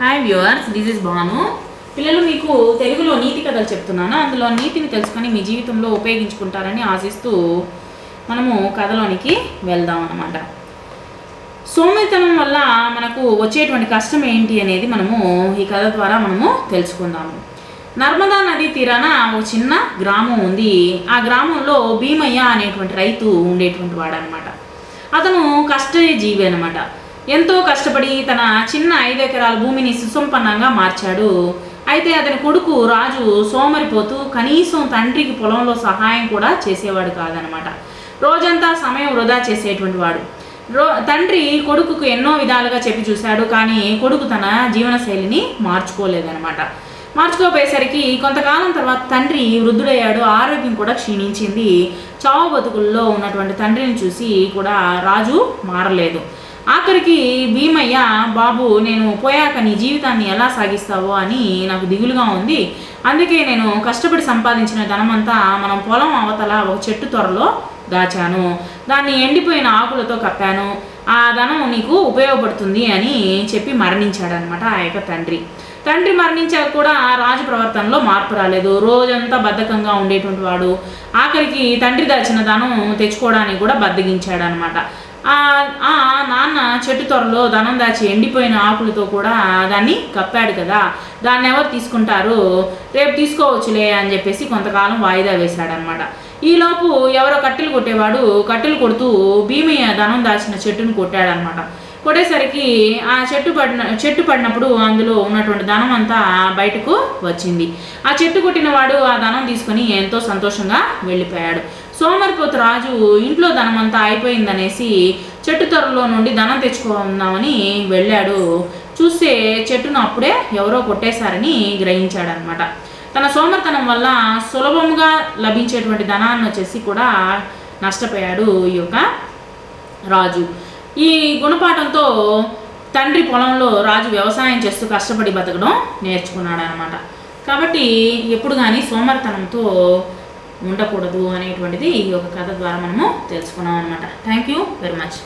Hi viewers this is Bhanu పిల్లలు మీకు తెలుగులో నీతి కథలు చెప్తున్నాను. అందులో నీతిని తెలుసుకొని మీ జీవితంలో ఉపయోగించుకుంటారని ఆశిస్తూ మనము కథలోనికి వెళ్దాం అనమాట సోమరితనం వల్ల మనకు వచ్చేటువంటి కష్టం ఏంటి అనేది మనము ఈ కథ ద్వారా మనము తెలుసుకుందాము. నర్మదా నది తీరాన ఒక చిన్న గ్రామం ఉంది. ఆ గ్రామంలో భీమయ్య అనేటువంటి రైతు ఉండేటువంటి వాడనమాట అతను కష్టజీవి అనమాట ఎంతో కష్టపడి తన చిన్న ఐదు ఎకరాల భూమిని సుసంపన్నంగా మార్చాడు. అయితే అతని కొడుకు రాజు సోమరిపోతూ కనీసం తండ్రికి పొలంలో సహాయం కూడా చేసేవాడు కాదనమాట. రోజంతా సమయం వృధా చేసేటువంటి వాడు. రో తండ్రి కొడుకుకు ఎన్నో విధాలుగా చెప్పి చూశాడు కానీ కొడుకు తన జీవనశైలిని మార్చుకోలేదనమాట. మార్చుకోపోయేసరికి కొంతకాలం తర్వాత తండ్రి వృద్ధుడయ్యాడు ఆరోగ్యం కూడా క్షీణించింది. చావు బతుకుల్లో ఉన్నటువంటి తండ్రిని చూసి కూడా రాజు మారలేదు. ఆఖరికి భీమయ్య బాబు నేను పోయాక నీ జీవితాన్ని ఎలా సాగిస్తావో అని నాకు దిగులుగా ఉంది. అందుకే నేను కష్టపడి సంపాదించిన ధనమంతా మనం పొలం అవతల ఒక చెట్టు త్వరలో దాచాను. దాన్ని ఎండిపోయిన ఆకులతో కప్పాను. ఆ ధనం నీకు ఉపయోగపడుతుంది అని చెప్పి మరణించాడనమాట ఆ యొక్క తండ్రి. తండ్రి మరణించాక కూడా ఆ రాజు ప్రవర్తనలో మార్పు రాలేదు. రోజంతా బద్ధకంగా ఉండేటువంటి వాడు. ఆఖరికి తండ్రి దాచిన ధనం తెచ్చుకోవడానికి కూడా బద్దగించాడనమాట నాన్న చెట్టు త్వరలో ధనం దాచి ఎండిపోయిన ఆకులతో కూడా దాన్ని కప్పాడు కదా. దాన్ని ఎవరు తీసుకుంటారు? రేపు తీసుకోవచ్చులే అని చెప్పేసి కొంతకాలం వాయిదా వేశాడనమాట ఈలోపు ఎవరో కట్టెలు కొట్టేవాడు కట్టెలు కొడుతూ భీమయ్య ధనం దాచిన చెట్టును కొట్టాడనమాట కొట్టేసరికి ఆ చెట్టు పడిన చెట్టు పడినప్పుడు అందులో ఉన్నటువంటి ధనం అంతా బయటకు వచ్చింది. ఆ చెట్టు కొట్టిన వాడు ఆ ధనం తీసుకొని ఎంతో సంతోషంగా వెళ్ళిపోయాడు. సోమరిపోతు రాజు ఇంట్లో ధనం అంతా అయిపోయిందనేసి చెట్టు త్వరలో నుండి ధనం తెచ్చుకుందామని వెళ్ళాడు. చూస్తే చెట్టును అప్పుడే ఎవరో కొట్టేశారని గ్రహించాడనమాట తన సోమర్తనం వల్ల సులభముగా లభించేటువంటి ధనాన్ని వచ్చేసి కూడా నష్టపోయాడు ఈ యొక్క రాజు. ఈ గుణపాఠంతో తండ్రి పొలంలో రాజు వ్యవసాయం చేస్తూ కష్టపడి బతకడం నేర్చుకున్నాడు అనమాట కాబట్టి ఎప్పుడు కానీ సోమర్తనంతో ఉండకూడదు అనేటువంటిది ఈ యొక్క కథ ద్వారా మనము తెలుసుకున్నాం అనమాట థ్యాంక్ యూ వెరీ మచ్